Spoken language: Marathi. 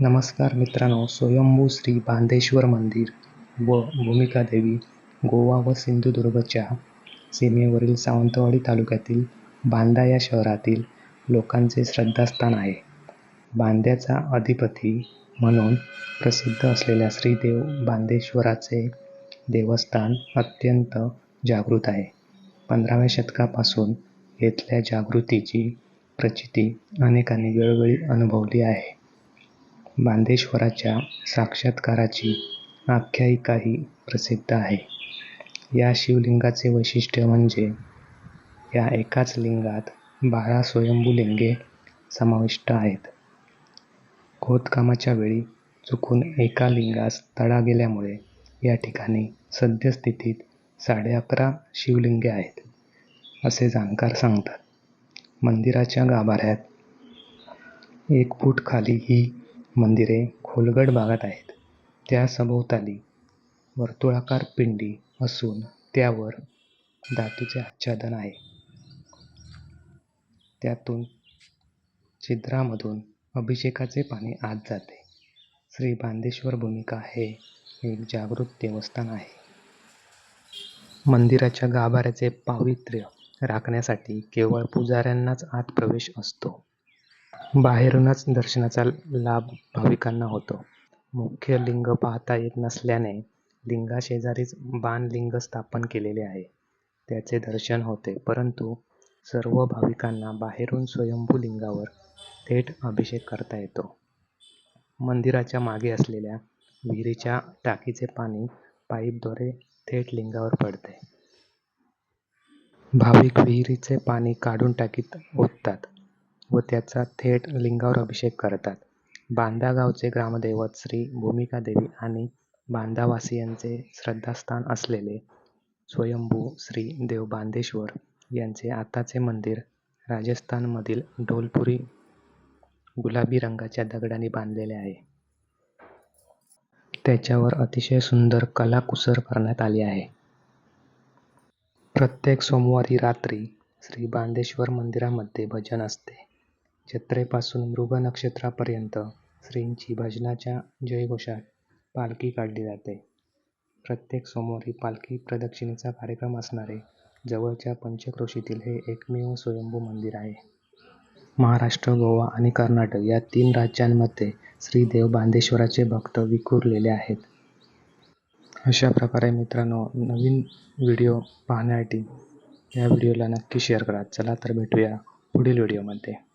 नमस्कार मित्रांनो स्वयंभू श्री बांधेश्वर मंदिर व भूमिकादेवी गोवा व सिंधुदुर्गच्या सीमेवरील सावंतवाडी तालुक्यातील बांदा या शहरातील लोकांचे श्रद्धास्थान आहे. बांद्याचा अधिपती म्हणून प्रसिद्ध असलेल्या श्रीदेव बांदेश्वराचे बांधेश्वराचे देवस्थान अत्यंत जागृत आहे. पंधराव्या शतकापासून येथल्या जागृतीची प्रचिती अनेकांनी वेळोवेळी अनुभवली आहे. बांधेश्वराच्या साक्षात्काराची आख्यायिकाही प्रसिद्ध आहे. या शिवलिंगाचे वैशिष्ट्य म्हणजे या एकाच लिंगात बारा स्वयंभू लिंगे समाविष्ट आहेत. खोदकामाच्या वेळी चुकून एका लिंगास तडा गेल्यामुळे या ठिकाणी सद्यस्थितीत साडे अकरा शिवलिंगे आहेत असे जाणकार सांगतात. मंदिराच्या गाभाऱ्यात एक फूट खाली ही मंदिरे खोलगट भागात आहेत. त्या सभोवताली वर्तुळाकार पिंडी असून त्यावर धातूचे आच्छादन आहे. त्यातून छिद्रामधून अभिषेकाचे पाणी आत जाते. श्री बांदेश्वर भूमिका हे एक जागृत देवस्थान आहे. मंदिराच्या गाभाऱ्याचे पावित्र्य राखण्यासाठी केवळ पुजाऱ्यांनाच आत प्रवेश असतो. बाहेरूनच दर्शनाचा लाभ भाविकांना होतो. मुख्य लिंग पाहता येत नसल्याने लिंगाशेजारीच बाणलिंग स्थापन केलेले आहे. त्याचे दर्शन होते परंतु सर्व भाविकांना बाहेरून स्वयंभू लिंगावर थेट अभिषेक करता येतो. मंदिराच्या मागे असलेल्या विहिरीच्या टाकीचे पाणी पाईपद्वारे थेट लिंगावर पडते. भाविक विहिरीचे पाणी काढून टाकीत ओततात. व त्याचा थेट लिंगावर अभिषेक करतात. बांदा गावचे ग्रामदैवत श्री भूमिकादेवी आणि बांदावासियांचे श्रद्धास्थान असलेले स्वयंभू श्री देवबांधेश्वर यांचे आताचे मंदिर राजस्थानमधील ढोलपुरी गुलाबी रंगाच्या दगडांनी बांधलेले आहे. त्याच्यावर अतिशय सुंदर कलाकुसर करण्यात आली आहे. प्रत्येक सोमवारी रात्री श्री बांधेश्वर मंदिरामध्ये भजन असते. जत्रेपासून मृग नक्षत्रापर्यंत श्रींची भजनाच्या जयघोषात पालखी काढली जाते. प्रत्येक सोमवारी पालखी प्रदक्षिणेचा कार्यक्रम असणारे जवळच्या पंचक्रोशीतील हे एकमेव स्वयंभू मंदिर आहे. महाराष्ट्र गोवा आणि कर्नाटक या तीन राज्यांमध्ये श्रीदेव बांदेश्वराचे भक्त विखुरलेले आहेत. अशा प्रकारे मित्रांनो नवीन व्हिडिओ पाहण्यासाठी या व्हिडिओला नक्की शेअर करा. चला तर भेटूया पुढील व्हिडिओमध्ये.